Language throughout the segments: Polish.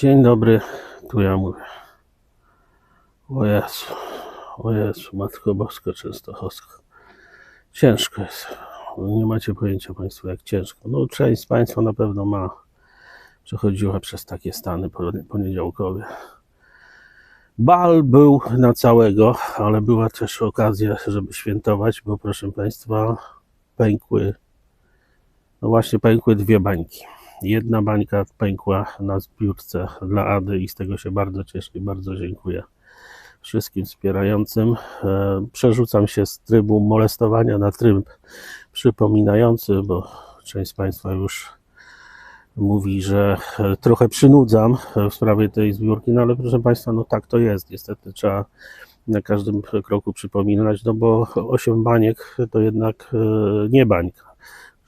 Dzień dobry, tu ja mówię. O Jezu, o Jezu, Matko Boska Częstochowska. Ciężko jest. Nie macie pojęcia Państwo, jak ciężko. No, część z Państwa na pewno ma. Przechodziła przez takie stany poniedziałkowe. Bal był na całego, ale była też okazja, żeby świętować, bo proszę Państwa, pękły, no właśnie pękły dwie bańki. Jedna bańka pękła na zbiórce dla Ady i z tego się bardzo cieszę i bardzo dziękuję wszystkim wspierającym. E, przerzucam się z trybu molestowania na tryb przypominający, bo część z Państwa już mówi, że e, trochę przynudzam w sprawie tej zbiórki, no ale proszę Państwa, no tak to jest. Niestety trzeba na każdym kroku przypominać, no bo 8 baniek to jednak e, nie bańka.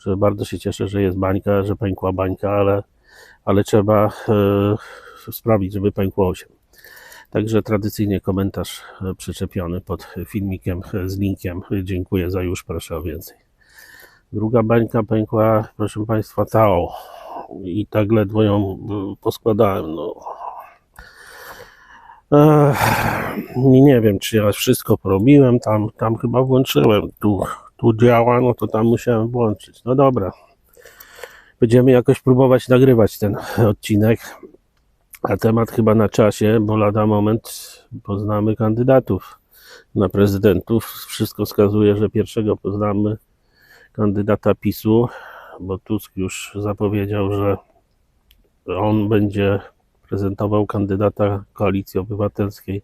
Że bardzo się cieszę, że jest bańka, że pękła bańka, ale, ale trzeba e, sprawić, żeby pękło 8. Także tradycyjnie komentarz przyczepiony pod filmikiem z linkiem. Dziękuję za już, proszę o więcej. Druga bańka pękła, proszę Państwa, Tao i tak ledwo ją y, poskładałem. No. Ech, nie wiem, czy ja wszystko porobiłem, tam, tam chyba włączyłem, tu, tu działa, no to tam musiałem włączyć. No dobra, będziemy jakoś próbować nagrywać ten odcinek, a temat chyba na czasie, bo lada moment poznamy kandydatów na prezydentów. Wszystko wskazuje, że pierwszego poznamy kandydata PiSu, bo Tusk już zapowiedział, że on będzie prezentował kandydata koalicji obywatelskiej,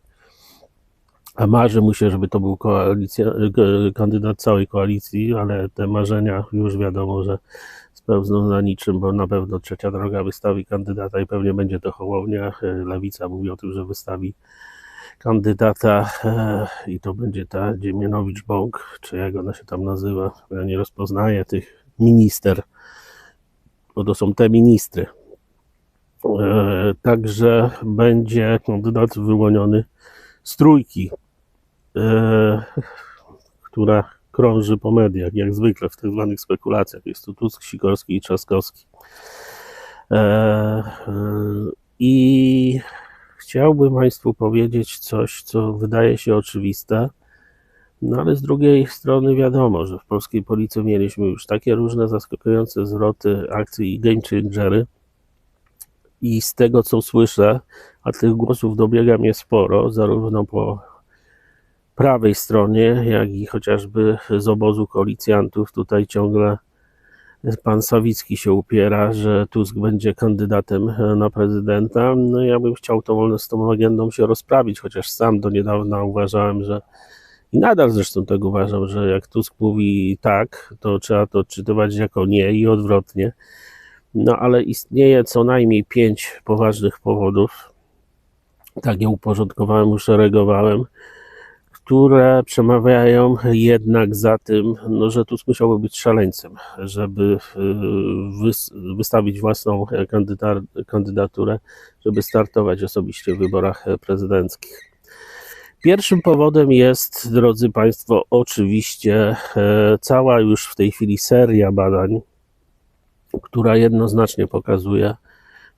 a marzy mu się, żeby to był koalicja, kandydat całej koalicji, ale te marzenia już wiadomo, że spełzną na niczym, bo na pewno trzecia droga wystawi kandydata i pewnie będzie to Hołownia. Lewica mówi o tym, że wystawi kandydata e, i to będzie ta Dziemianowicz-Bąk, czy jak ona się tam nazywa, ja nie rozpoznaję tych minister, bo to są te ministry. E, także będzie kandydat wyłoniony z trójki, e, która krąży po mediach, jak zwykle w tak zwanych spekulacjach. Jest to Tusk, Sikorski i Trzaskowski. I chciałbym Państwu powiedzieć coś, co wydaje się oczywiste, no ale z drugiej strony wiadomo, że w polskiej policji mieliśmy już takie różne zaskakujące zwroty akcji i game changery i z tego co słyszę, a tych głosów dobiega mnie sporo, zarówno po prawej stronie, jak i chociażby z obozu koalicjantów, tutaj ciągle pan Sawicki się upiera, że Tusk będzie kandydatem na prezydenta. No ja bym chciał tą, z tą legendą się rozprawić, chociaż sam do niedawna uważałem, że i nadal zresztą tak uważam, że jak Tusk mówi tak, to trzeba to odczytywać jako nie i odwrotnie. No ale istnieje co najmniej pięć poważnych powodów, tak je uporządkowałem, uszeregowałem, które przemawiają jednak za tym, no, że Tusk musiałby być szaleńcem, żeby y, wystawić własną kandydaturę, żeby startować osobiście w wyborach prezydenckich. Pierwszym powodem jest, drodzy Państwo, oczywiście e, cała już w tej chwili seria badań, która jednoznacznie pokazuje,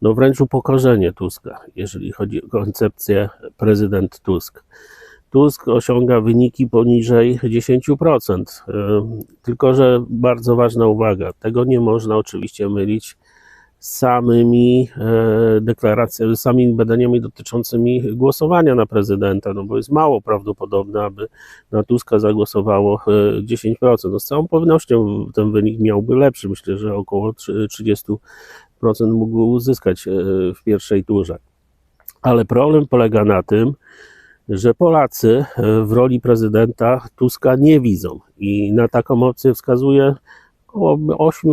no wręcz upokorzenie Tuska, jeżeli chodzi o koncepcję prezydent Tusk. Tusk osiąga wyniki poniżej 10%. E, tylko, że bardzo ważna uwaga, tego nie można oczywiście mylić samymi e, deklaracjami, samymi badaniami dotyczącymi głosowania na prezydenta, no bo jest mało prawdopodobne, aby na Tuska zagłosowało 10%. E, no z całą pewnością ten wynik miałby lepszy, myślę, że około 30% mógł uzyskać w pierwszej turze. Ale problem polega na tym, że Polacy w roli prezydenta Tuska nie widzą i na taką opcję wskazuje około 8,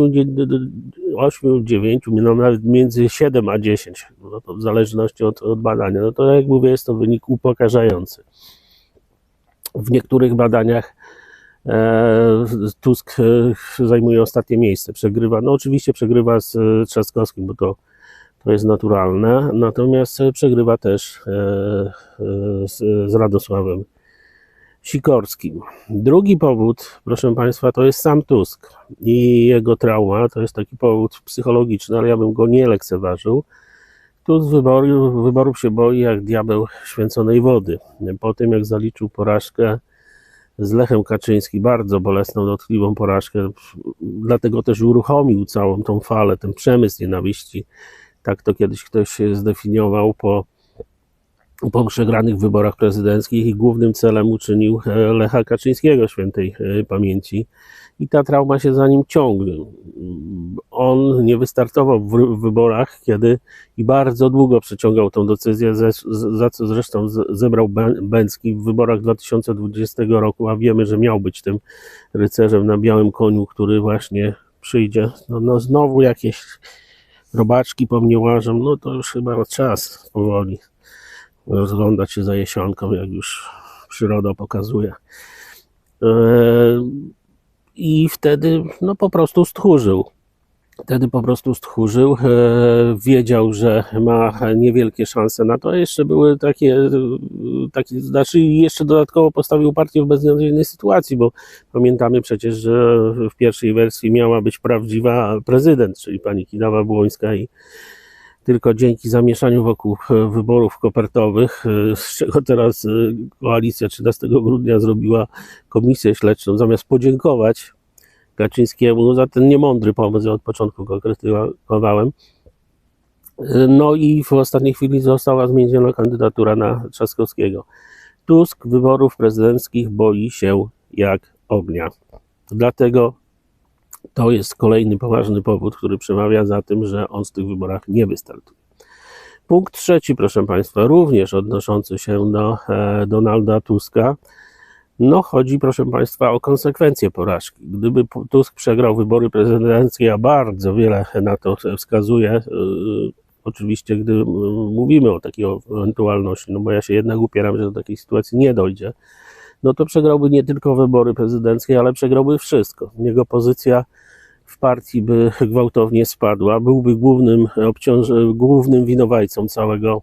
8 9, no nawet między 7 a 10, no to w zależności od, od badania. No to jak mówię, jest to wynik upokarzający. W niektórych badaniach e, Tusk e, zajmuje ostatnie miejsce, przegrywa, no oczywiście przegrywa z e, Trzaskowskim, bo to, to jest naturalne, natomiast przegrywa też e, e, z, Radosławem Sikorskim. Drugi powód, proszę Państwa, to jest sam Tusk i jego trauma. To jest taki powód psychologiczny, ale ja bym go nie lekceważył, Tu z wyboru, wyborów się boi jak diabeł święconej wody. Po tym, jak zaliczył porażkę z Lechem Kaczyński, bardzo bolesną, dotkliwą porażkę, dlatego też uruchomił całą tą falę, ten przemysł nienawiści. Tak to kiedyś ktoś zdefiniował po, po przegranych wyborach prezydenckich i głównym celem uczynił e, Lecha Kaczyńskiego świętej e, pamięci i ta trauma się za nim ciągnie. On nie wystartował w wyborach, kiedy i bardzo długo przeciągał tą decyzję, za co zresztą zebrał Bęcki w wyborach 2020 roku, a wiemy, że miał być tym rycerzem na białym koniu, który właśnie przyjdzie. No, no znowu jakieś robaczki po mnie łażą, no to już chyba czas powoli rozglądać się za jesionką, jak już przyroda pokazuje. Eee, i wtedy no, po prostu stchórzył. Wtedy po prostu stchórzył, e, wiedział, że ma niewielkie szanse na to, a jeszcze były takie, e, takie, znaczy jeszcze dodatkowo postawił partię w beznadziejnej sytuacji, bo pamiętamy przecież, że w pierwszej wersji miała być prawdziwa prezydent, czyli pani Kidawa Błońska i tylko dzięki zamieszaniu wokół wyborów kopertowych, e, z czego teraz e, koalicja 13 grudnia zrobiła komisję śledczą, zamiast podziękować Kaczyńskiemu za ten niemądry pomysł, od początku go krytykowałem. No i w ostatniej chwili została zmieniona kandydatura na Trzaskowskiego. Tusk wyborów prezydenckich boi się jak ognia. Dlatego to jest kolejny poważny powód, który przemawia za tym, że on z tych wyborach nie wystartuje. Punkt trzeci, proszę Państwa, również odnoszący się do e, Donalda Tuska. No, chodzi, proszę Państwa, o konsekwencje porażki. Gdyby Tusk przegrał wybory prezydenckie, a bardzo wiele na to wskazuje, e, oczywiście, gdy mówimy o takiej ewentualności, no bo ja się jednak upieram, że do takiej sytuacji nie dojdzie, no to przegrałby nie tylko wybory prezydenckie, ale przegrałby wszystko. Jego pozycja w partii by gwałtownie spadła, byłby głównym, obciąż- głównym winowajcą całego,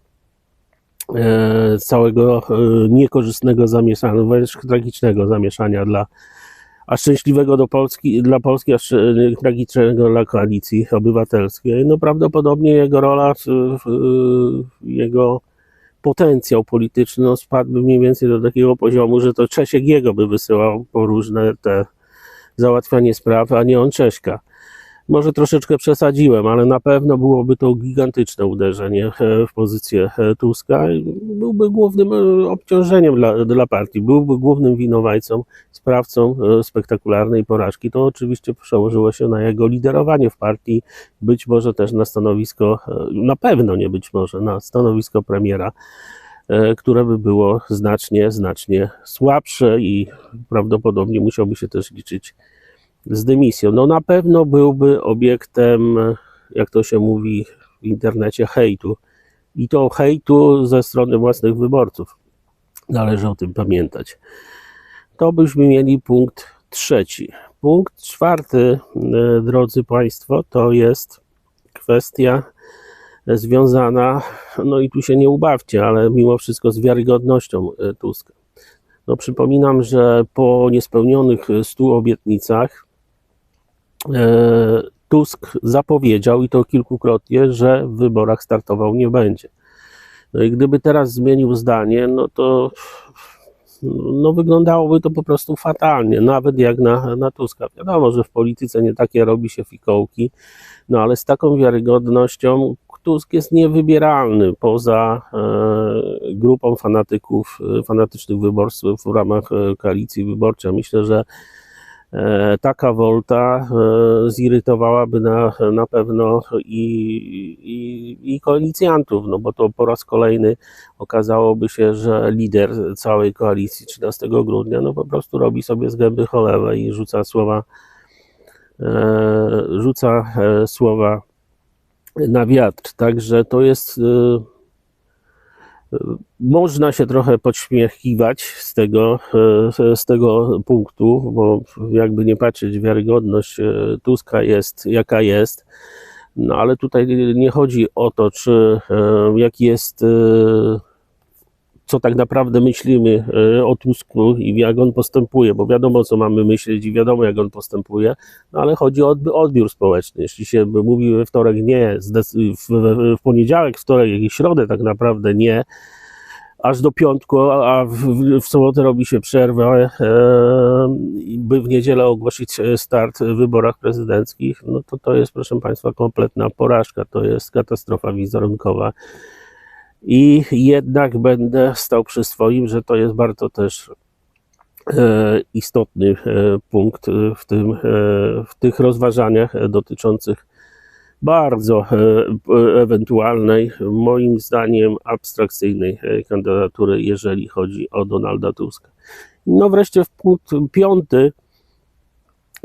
całego e, niekorzystnego zamieszania, wręcz tragicznego zamieszania dla a szczęśliwego do Polski, dla Polski, a tragicznego dla koalicji obywatelskiej. No prawdopodobnie jego rola, jego potencjał polityczny no, spadłby mniej więcej do takiego poziomu, że to Czesiek jego by wysyłał po różne te załatwianie spraw, a nie on Cześka. Może troszeczkę przesadziłem, ale na pewno byłoby to gigantyczne uderzenie e, w pozycję e, Tuska. Byłby głównym e, obciążeniem dla, dla partii, byłby głównym winowajcą, sprawcą spektakularnej porażki. To oczywiście przełożyło się na jego liderowanie w partii, być może też na stanowisko, na pewno nie być może, na stanowisko premiera które by było znacznie, znacznie słabsze i prawdopodobnie musiałby się też liczyć z dymisją. No na pewno byłby obiektem, jak to się mówi w internecie, hejtu. I to hejtu ze strony własnych wyborców. Należy o tym pamiętać. To byśmy mieli punkt trzeci. Punkt czwarty, e, drodzy Państwo, to jest kwestia związana, no i tu się nie ubawcie, ale mimo wszystko z wiarygodnością e, Tuska. No przypominam, że po niespełnionych stu obietnicach Tusk zapowiedział i to kilkukrotnie, że w wyborach startował nie będzie. No i gdyby teraz zmienił zdanie, no to no wyglądałoby to po prostu fatalnie, nawet jak na, na Tuska. Wiadomo, że w polityce nie takie robi się fikołki, no ale z taką wiarygodnością Tusk jest niewybieralny poza e, grupą fanatyków, fanatycznych wyborców w ramach e, koalicji wyborczej. Myślę, że E, taka wolta e, zirytowałaby na, na pewno i, i, i koalicjantów, no bo to po raz kolejny okazałoby się, że lider całej koalicji 13 grudnia no po prostu robi sobie z gęby cholewę i rzuca słowa e, rzuca słowa na wiatr. Także to jest można się trochę podśmiechiwać z tego, e, z tego punktu, bo jakby nie patrzeć, wiarygodność e, Tuska jest jaka jest. No ale tutaj nie chodzi o to, czy e, jaki jest co tak naprawdę myślimy e, o Tusku i jak on postępuje, bo wiadomo, co mamy myśleć i wiadomo, jak on postępuje, no ale chodzi o odbi- odbiór społeczny. Jeśli się mówi we wtorek nie, w, poniedziałek, wtorek i środę tak naprawdę nie, aż do piątku, a w, w, sobotę robi się przerwę, e, by w niedzielę ogłosić e, start w wyborach prezydenckich, no to to jest, proszę Państwa, kompletna porażka, to jest katastrofa wizerunkowa. I jednak będę stał przy swoim, że to jest bardzo też e, istotny e, punkt w, tym, e, w tych rozważaniach dotyczących bardzo ewentualnej, moim zdaniem abstrakcyjnej kandydatury, jeżeli chodzi o Donalda Tuska. No wreszcie w punkt piąty,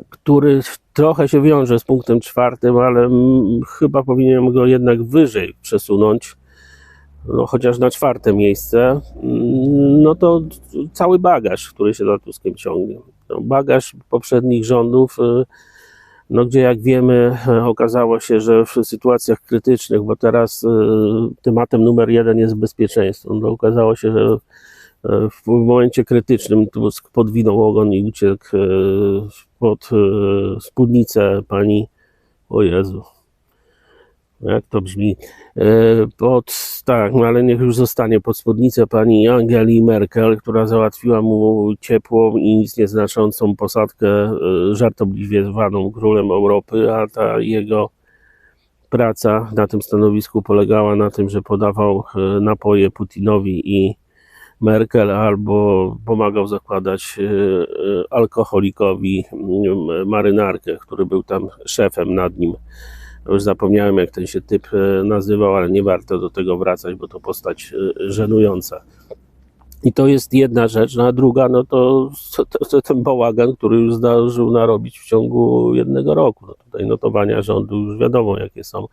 który trochę się wiąże z punktem czwartym, ale chyba powinienem go jednak wyżej przesunąć, no chociaż na czwarte miejsce, mm, no to cały bagaż, który się za Tuskiem ciągnie. No, bagaż poprzednich rządów, y, no gdzie jak wiemy okazało się, że w sytuacjach krytycznych, bo teraz e, tematem numer jeden jest bezpieczeństwo, no okazało się, że e, w momencie krytycznym Tusk podwinął ogon i uciekł pod spódnicę pani, o Jezu, jak to brzmi, E, pod, tak, no ale niech już zostanie pod spódnicę pani Angeli Merkel, która załatwiła mu ciepłą i nic nieznaczącą posadkę, e, żartobliwie zwaną królem Europy, a ta jego praca na tym stanowisku polegała na tym, że podawał e, napoje Putinowi i Merkel albo pomagał zakładać alkoholikowi marynarkę, który był tam szefem nad nim. Już zapomniałem, jak ten się typ e, nazywał, ale nie warto do tego wracać, bo to postać e, żenująca. I to jest jedna rzecz, no a druga, no to, to, to ten bałagan, który już zdążył narobić w ciągu jednego roku. No tutaj notowania rządu już wiadomo, jakie są.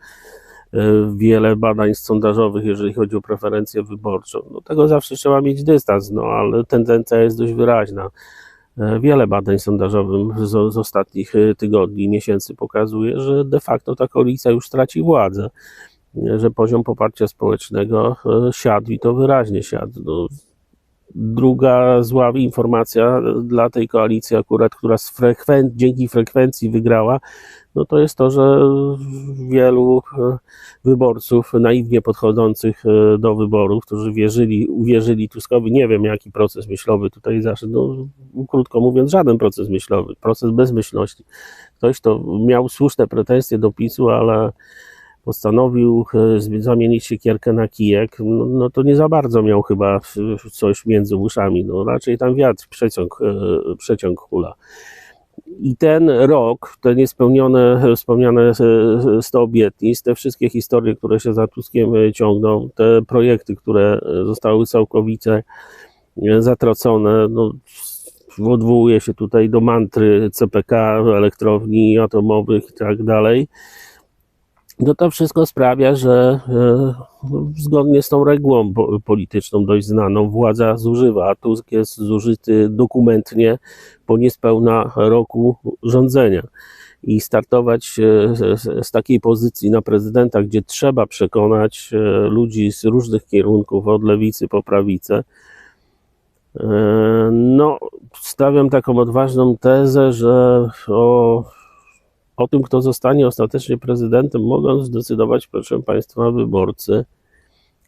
E, Wiele badań sondażowych, jeżeli chodzi o preferencję wyborczą. Do tego zawsze trzeba mieć dystans, no ale tendencja jest dość wyraźna. E, Wiele badań sondażowych z, z ostatnich e, tygodni miesięcy pokazuje, że de facto ta koalicja już traci władzę, e, że poziom poparcia społecznego siadł i to wyraźnie siadł. No, druga zła informacja dla tej koalicji akurat, która z frekwen- dzięki frekwencji wygrała, no to jest to, że wielu e, wyborców naiwnie podchodzących e, do wyborów, którzy wierzyli, uwierzyli Tuskowi, nie wiem jaki proces myślowy tutaj zaszedł, no, krótko mówiąc żaden proces myślowy, proces bezmyślności. Ktoś, kto miał słuszne pretensje do PiSu, ale postanowił e, zamienić siekierkę na kijek, no, no to nie za bardzo miał chyba e, coś między uszami, no raczej tam wiatr przeciąg, e, przeciąg hula. I ten rok, te niespełnione, wspomniane e, 100 obietnic, te wszystkie historie, które się za Tuskiem e, ciągną, te projekty, które e, zostały całkowicie e, zatracone, no, odwołuje się tutaj do mantry CPK, elektrowni atomowych i tak dalej. No to wszystko sprawia, że e, zgodnie z tą regułą po- polityczną dość znaną, władza zużywa, a Tusk jest zużyty dokumentnie po niespełna roku rządzenia. I startować e, z, takiej pozycji na prezydenta, gdzie trzeba przekonać e, ludzi z różnych kierunków, od lewicy po prawicę, no, stawiam taką odważną tezę, że o o tym, kto zostanie ostatecznie prezydentem, mogą zdecydować, proszę Państwa, wyborcy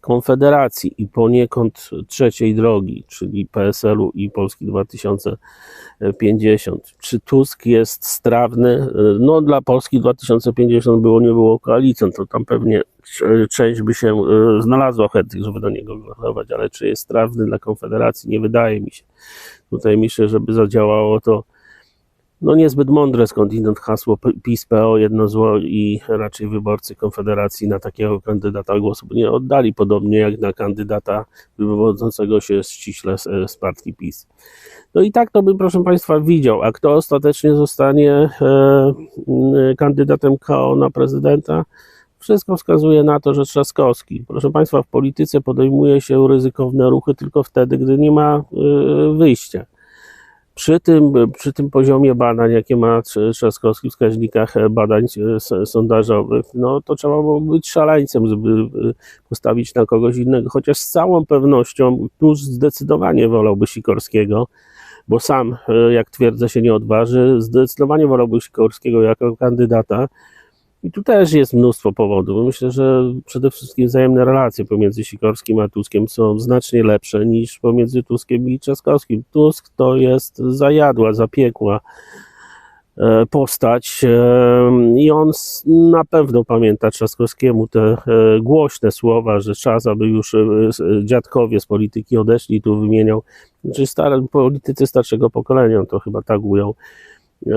Konfederacji i poniekąd trzeciej drogi, czyli PSL-u i Polski 2050. Czy Tusk jest strawny? No, dla Polski 2050 było, nie było koalicją, to tam pewnie część by się e, znalazła chętnych, żeby do niego głosować, ale czy jest strawny dla Konfederacji? Nie wydaje mi się. Tutaj myślę, żeby zadziałało to no niezbyt mądre skądinąd hasło PiS-PO jedno zło i raczej wyborcy Konfederacji na takiego kandydata głosu nie oddali, podobnie jak na kandydata wywodzącego się ściśle z, z partii PiS. No i tak to bym, proszę Państwa, widział. A kto ostatecznie zostanie e, kandydatem KO na prezydenta? Wszystko wskazuje na to, że Trzaskowski. Proszę Państwa, w polityce podejmuje się ryzykowne ruchy tylko wtedy, gdy nie ma e, wyjścia. Przy tym, przy tym poziomie badań, jakie ma Trzaskowski w wskaźnikach badań sondażowych, no to trzeba było być szaleńcem, żeby postawić na kogoś innego, chociaż z całą pewnością tu zdecydowanie wolałby Sikorskiego, bo sam, jak twierdzę, się nie odważy, zdecydowanie wolałby Sikorskiego jako kandydata, i tu też jest mnóstwo powodów. Myślę, że przede wszystkim wzajemne relacje pomiędzy Sikorskim a Tuskiem są znacznie lepsze niż pomiędzy Tuskiem i Trzaskowskim. Tusk to jest zajadła, zapiekła e, postać e, i on na pewno pamięta Trzaskowskiemu te e, głośne słowa, że czas, aby już dziadkowie z polityki odeszli, tu wymieniał, czy znaczy stare, politycy starszego pokolenia, to chyba tak ujął,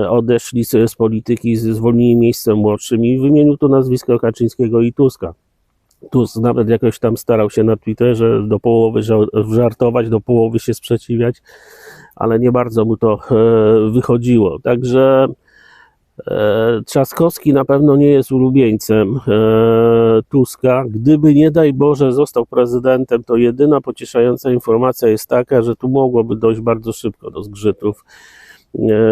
odeszli sobie z polityki, zwolnili miejsce młodszym i wymienił tu nazwisko Kaczyńskiego i Tuska. Tusk nawet jakoś tam starał się na Twitterze do połowy żartować, do połowy się sprzeciwiać, ale nie bardzo mu to e, wychodziło. Także e, Trzaskowski na pewno nie jest ulubieńcem e, Tuska. Gdyby nie daj Boże został prezydentem, to jedyna pocieszająca informacja jest taka, że tu mogłoby dojść bardzo szybko do zgrzytów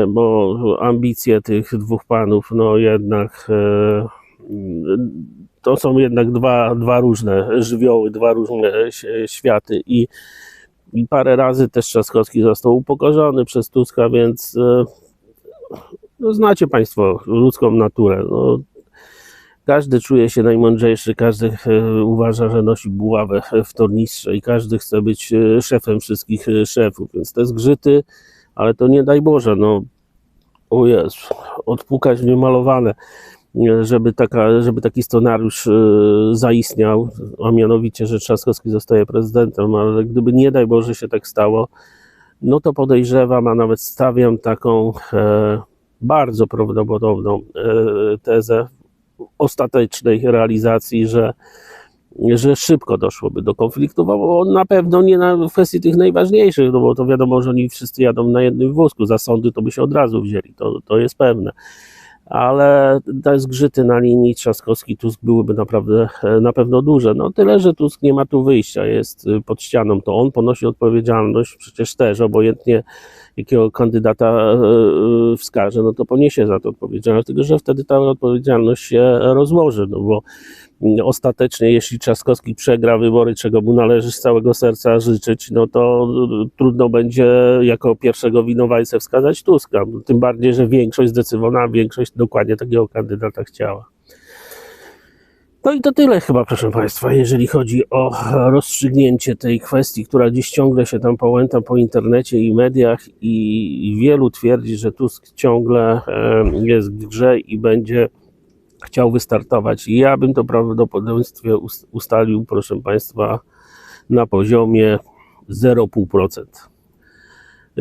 bo ambicje tych dwóch panów, no jednak e, to są jednak dwa, dwa różne żywioły, dwa różne światy i, i parę razy też Trzaskowski został upokorzony przez Tuska, więc e, no, znacie Państwo ludzką naturę. No, każdy czuje się najmądrzejszy, każdy e, uważa, że nosi buławę w tornistrze i każdy chce być szefem wszystkich szefów, więc te zgrzyty ale to nie daj Boże, no. O Jezu, odpukać niemalowane, żeby, taka, żeby taki scenariusz e, zaistniał, a mianowicie, że Trzaskowski zostaje prezydentem, ale gdyby nie daj Boże się tak stało, no to podejrzewam, a nawet stawiam taką e, bardzo prawdopodobną e, tezę ostatecznej realizacji, że że szybko doszłoby do konfliktu, bo na pewno nie na kwestii tych najważniejszych, no bo to wiadomo, że oni wszyscy jadą na jednym wózku, za sądy to by się od razu wzięli, to, to jest pewne. Ale te zgrzyty na linii Trzaskowski-Tusk byłyby naprawdę na pewno duże. No tyle, że Tusk nie ma tu wyjścia, jest pod ścianą, to on ponosi odpowiedzialność, przecież też obojętnie jakiego kandydata e, e, wskaże, no to poniesie za to odpowiedzialność, tylko że wtedy ta odpowiedzialność się rozłoży, no bo ostatecznie, jeśli Trzaskowski przegra wybory, czego mu należy z całego serca życzyć, no to trudno będzie jako pierwszego winowajcę wskazać Tuska. Tym bardziej, że większość, zdecydowana większość dokładnie takiego kandydata chciała. No i to tyle chyba, proszę Państwa, jeżeli chodzi o rozstrzygnięcie tej kwestii, która dziś ciągle się tam połęta po internecie i mediach i wielu twierdzi, że Tusk ciągle jest w grze i będzie chciał wystartować. Ja bym to prawdopodobieństwie ustalił, proszę Państwa, na poziomie 0,5%,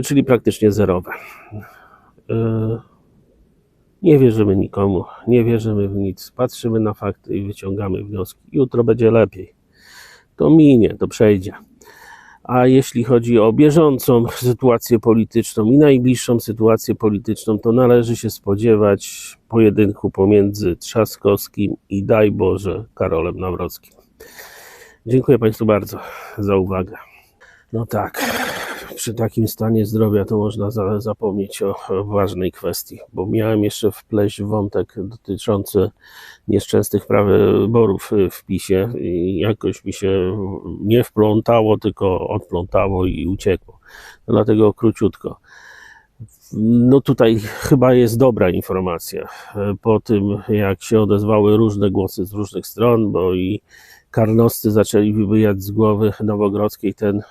czyli praktycznie zerowe. E, nie wierzymy nikomu, nie wierzymy w nic, patrzymy na fakty i wyciągamy wnioski. Jutro będzie lepiej. To minie, to przejdzie. A jeśli chodzi o bieżącą sytuację polityczną i najbliższą sytuację polityczną, to należy się spodziewać pojedynku pomiędzy Trzaskowskim i daj Boże Karolem Nawrockim. Dziękuję Państwu bardzo za uwagę. No tak, przy takim stanie zdrowia to można za, zapomnieć o, ważnej kwestii, bo miałem jeszcze wpleść wątek dotyczący nieszczęsnych praw wyborów w PiSie i jakoś mi się nie wplątało, tylko odplątało i uciekło. Dlatego króciutko. No tutaj chyba jest dobra informacja po tym, jak się odezwały różne głosy z różnych stron, bo i karnoscy zaczęli wybijać z głowy Nowogrodzkiej ten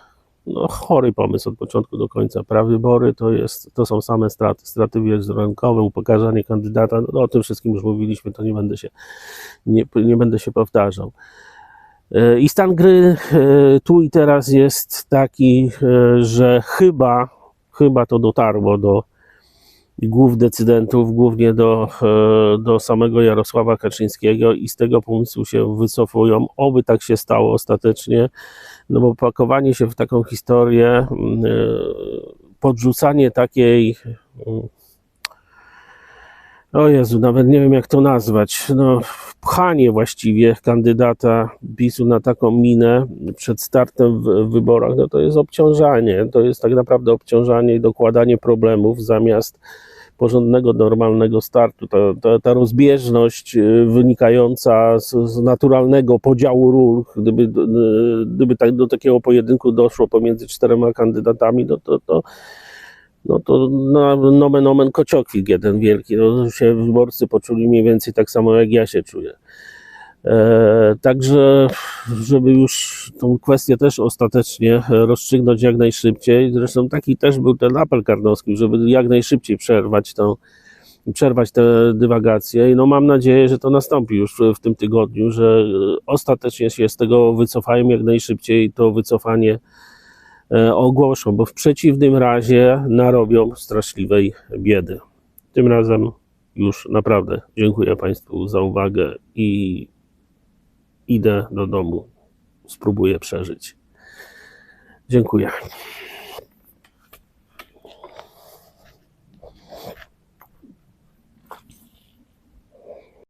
no, chory pomysł od początku do końca. Prawybory to, jest, to są same straty, straty wizerunkowe, upokarzanie kandydata, no, o tym wszystkim już mówiliśmy, to nie będę się, nie, nie będę się powtarzał. E, I stan gry e, tu i teraz jest taki, e, że chyba, chyba to dotarło do głów decydentów, głównie do, do samego Jarosława Kaczyńskiego i z tego pomysłu się wycofują. Oby tak się stało ostatecznie no bo pakowanie się w taką historię, e, podrzucanie takiej mm, o Jezu, nawet nie wiem jak to nazwać, no pchanie właściwie kandydata PiSu na taką minę przed startem w wyborach, no to jest obciążanie, to jest tak naprawdę obciążanie i dokładanie problemów zamiast porządnego, normalnego startu. Ta, ta, ta rozbieżność y, wynikająca z, z naturalnego podziału ról, gdyby, y, gdyby tak do takiego pojedynku doszło pomiędzy czterema kandydatami, no to, to no to na nomen omen kociokwik jeden wielki. No, się wyborcy poczuli mniej więcej tak samo jak ja się czuję. E, także, żeby już tą kwestię też ostatecznie rozstrzygnąć jak najszybciej, zresztą taki też był ten apel Karnowski, żeby jak najszybciej przerwać tą, przerwać te dywagacje i no mam nadzieję, że to nastąpi już w, tym tygodniu, że ostatecznie się z tego wycofają jak najszybciej to wycofanie e, ogłoszą, bo w przeciwnym razie narobią straszliwej biedy. Tym razem już naprawdę dziękuję Państwu za uwagę i idę do domu. Spróbuję przeżyć. Dziękuję.